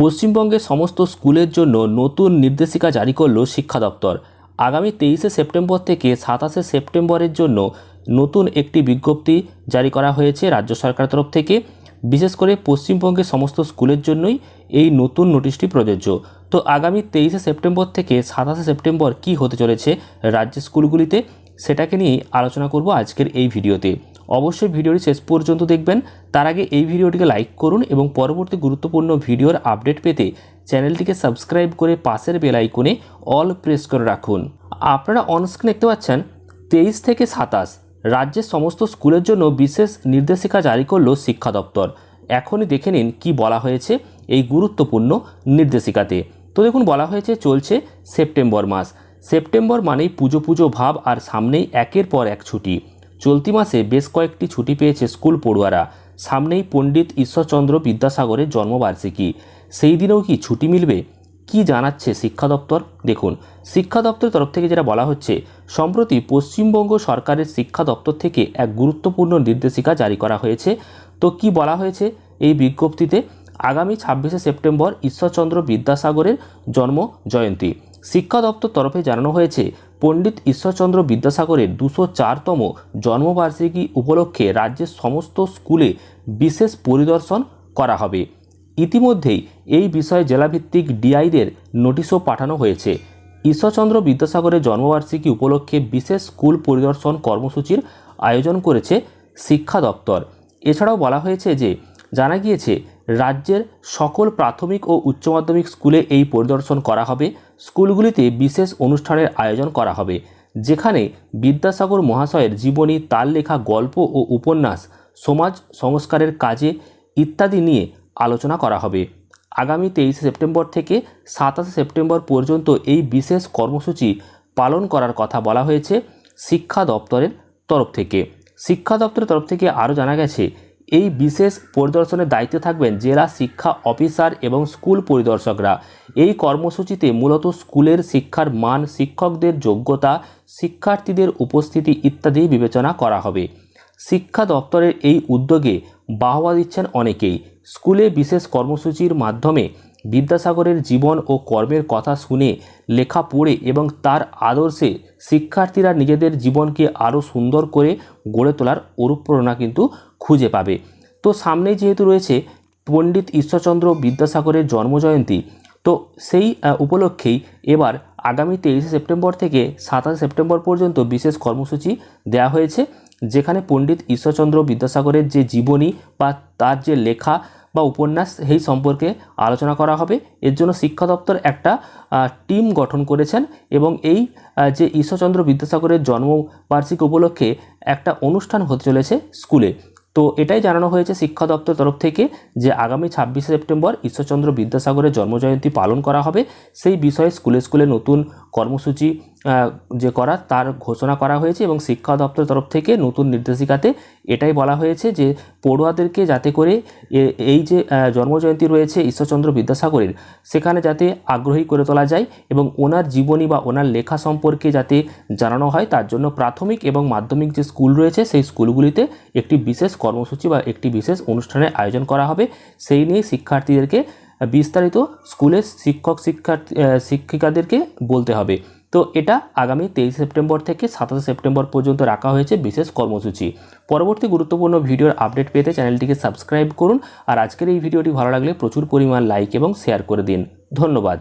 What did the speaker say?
পশ্চিমবঙ্গের সমস্ত স্কুলের জন্য নতুন নির্দেশিকা জারি করল শিক্ষা দপ্তর। আগামী তেইশে সেপ্টেম্বর থেকে সাতাশে সেপ্টেম্বরের জন্য নতুন একটি বিজ্ঞপ্তি জারি করা হয়েছে রাজ্য সরকার তরফ থেকে। বিশেষ করে পশ্চিমবঙ্গের সমস্ত স্কুলের জন্যই এই নতুন নোটিশটি প্রযোজ্য। তো আগামী তেইশে সেপ্টেম্বর থেকে সাতাশে সেপ্টেম্বর কি হতে চলেছে রাজ্যের স্কুলগুলিতে, সেটাকে নিয়ে আলোচনা করব আজকের এই ভিডিওতে। অবশ্যই ভিডিওটি শেষ পর্যন্ত দেখবেন। তার আগে এই ভিডিওটিকে লাইক করুন এবং পরবর্তী গুরুত্বপূর্ণ ভিডিওর আপডেট পেতে চ্যানেলটিকে সাবস্ক্রাইব করে পাশের বেল আইকনে অল প্রেস করে রাখুন। আপনারা অনস্ক্রিন দেখতে পাচ্ছেন, তেইশ থেকে সাতাশ, রাজ্যের সমস্ত স্কুলের জন্য বিশেষ নির্দেশিকা জারি করল শিক্ষা দপ্তর। এখনই দেখে নিন কি বলা হয়েছে এই গুরুত্বপূর্ণ নির্দেশিকাতে। তো দেখুন, বলা হয়েছে চলছে সেপ্টেম্বর মাস। সেপ্টেম্বর মানেই পুজো পুজো ভাব আর সামনেই একের পর এক ছুটি। চলতি মাসে বেশ কয়েকটি ছুটি পেয়েছে স্কুল পড়ুয়ারা। সামনেই পণ্ডিত ঈশ্বরচন্দ্র বিদ্যাসাগরের জন্মবার্ষিকী। সেই দিনেও কি ছুটি মিলবে? কি জানাচ্ছে শিক্ষা দপ্তর? দেখুন, শিক্ষা দপ্তরের তরফ থেকে যেটা বলা হচ্ছে, সম্প্রতি পশ্চিমবঙ্গ সরকারের শিক্ষা দপ্তর থেকে এক গুরুত্বপূর্ণ নির্দেশিকা জারি করা হয়েছে। তো কি বলা হয়েছে এই বিজ্ঞপ্তিতে? আগামী ছাব্বিশে সেপ্টেম্বর ঈশ্বরচন্দ্র বিদ্যাসাগরের জন্ম জয়ন্তী শিক্ষা দপ্তর তরফে জানানো হয়েছে পণ্ডিত ঈশ্বরচন্দ্র বিদ্যাসাগরের দুশো চারতম জন্মবার্ষিকী উপলক্ষে রাজ্যের সমস্ত স্কুলে বিশেষ পরিদর্শন করা হবে। ইতিমধ্যেই এই বিষয়ে জেলাভিত্তিক ডিআইদের নোটিশও পাঠানো হয়েছে। ঈশ্বরচন্দ্র বিদ্যাসাগরের জন্মবার্ষিকী উপলক্ষে বিশেষ স্কুল পরিদর্শন কর্মসূচির আয়োজন করেছে শিক্ষা দপ্তর। এছাড়াও বলা হয়েছে যে, জানা গিয়েছে রাজ্যের সকল প্রাথমিক ও উচ্চ মাধ্যমিক স্কুলে এই পরিদর্শন করা হবে। স্কুলগুলিতে বিশেষ অনুষ্ঠানের আয়োজন করা হবে, যেখানে বিদ্যাসাগর মহাশয়ের জীবনী তার লেখা, গল্প ও উপন্যাস, সমাজ সংস্কারের কাজে ইত্যাদি নিয়ে আলোচনা করা হবে। আগামী তেইশে সেপ্টেম্বর থেকে সাতাশে সেপ্টেম্বর পর্যন্ত এই বিশেষ কর্মসূচি পালন করার কথা বলা হয়েছে শিক্ষা দপ্তরের তরফ থেকে। শিক্ষা দপ্তরের তরফ থেকে আরও জানা গেছে এই বিশেষ পরিদর্শনের দায়িত্বে থাকবেন জেলা শিক্ষা অফিসার এবং স্কুল পরিদর্শকরা। এই কর্মসূচিতে মূলত স্কুলের শিক্ষার মান, শিক্ষকদের যোগ্যতা, শিক্ষার্থীদের উপস্থিতি ইত্যাদি বিবেচনা করা হবে। শিক্ষা দপ্তরের এই উদ্যোগে বাহবা দিচ্ছেন অনেকেই। স্কুলে বিশেষ কর্মসূচির মাধ্যমে বিদ্যাসাগরের জীবন ও কর্মের কথা শুনে লেখা পড়ে এবং তার আদর্শে শিক্ষার্থীরা নিজেদের জীবনকে আরও সুন্দর করে গড়ে তোলার অনুপ্রেরণা কিন্তু খুঁজে পাবে। তো সামনেই যেহেতু রয়েছে পণ্ডিত ঈশ্বরচন্দ্র বিদ্যাসাগরের জন্মজয়ন্তী, তো সেই উপলক্ষেই এবার আগামী তেইশে সেপ্টেম্বর থেকে সাতাশে সেপ্টেম্বর পর্যন্ত বিশেষ কর্মসূচি দেওয়া হয়েছে, যেখানে পণ্ডিত ঈশ্বরচন্দ্র বিদ্যাসাগরের যে জীবনী বা তার যে লেখা বা উপন্যাস সেই সম্পর্কে আলোচনা করা হবে। এর জন্য শিক্ষা দপ্তর একটা টিম গঠন করেছেন এবং এই যে ঈশ্বরচন্দ্র বিদ্যাসাগরের জন্মবার্ষিকী উপলক্ষে একটা অনুষ্ঠান হতে চলেছে স্কুলে। তো এটাই জানানো হয়েছে শিক্ষা দপ্তর তরফ থেকে যে আগামী ছাব্বিশে সেপ্টেম্বর ঈশ্বরচন্দ্র বিদ্যাসাগরের জন্মজয়ন্তী পালন করা হবে। সেই বিষয়ে স্কুলে স্কুলে নতুন কর্মসূচি যে করা তার ঘোষণা করা হয়েছে এবং শিক্ষা দপ্তর তরফ থেকে নতুন নির্দেশিকাতে এটাই বলা হয়েছে যে পড়ুয়াদেরকে যাতে করে এই যে জন্মজয়ন্তী রয়েছে ঈশ্বরচন্দ্র বিদ্যাসাগরের, সেখানে যাতে আগ্রহী করে তোলা যায় এবং ওনার জীবনী বা ওনার লেখা সম্পর্কে যাতে জানানো হয়, তার জন্য প্রাথমিক এবং মাধ্যমিক যে স্কুল রয়েছে সেই স্কুলগুলিতে একটি বিশেষ কর্মসূচি বা একটি বিশেষ অনুষ্ঠানের আয়োজন করা হবে। সেই নিয়ে শিক্ষার্থীদেরকে বিস্তারিত স্কুলের শিক্ষক শিক্ষার্থী শিক্ষিকাদেরকে বলতে হবে। তো এটা আগামী তেইশ সেপ্টেম্বর থেকে সাতাশে সেপ্টেম্বর পর্যন্ত রাখা হয়েছে বিশেষ কর্মসূচি। পরবর্তী গুরুত্বপূর্ণ ভিডিওর আপডেট পেতে চ্যানেলটিকে সাবস্ক্রাইব করুন আর আজকের এই ভিডিওটি ভালো লাগলে প্রচুর পরিমাণ লাইক এবং শেয়ার করে দিন। ধন্যবাদ।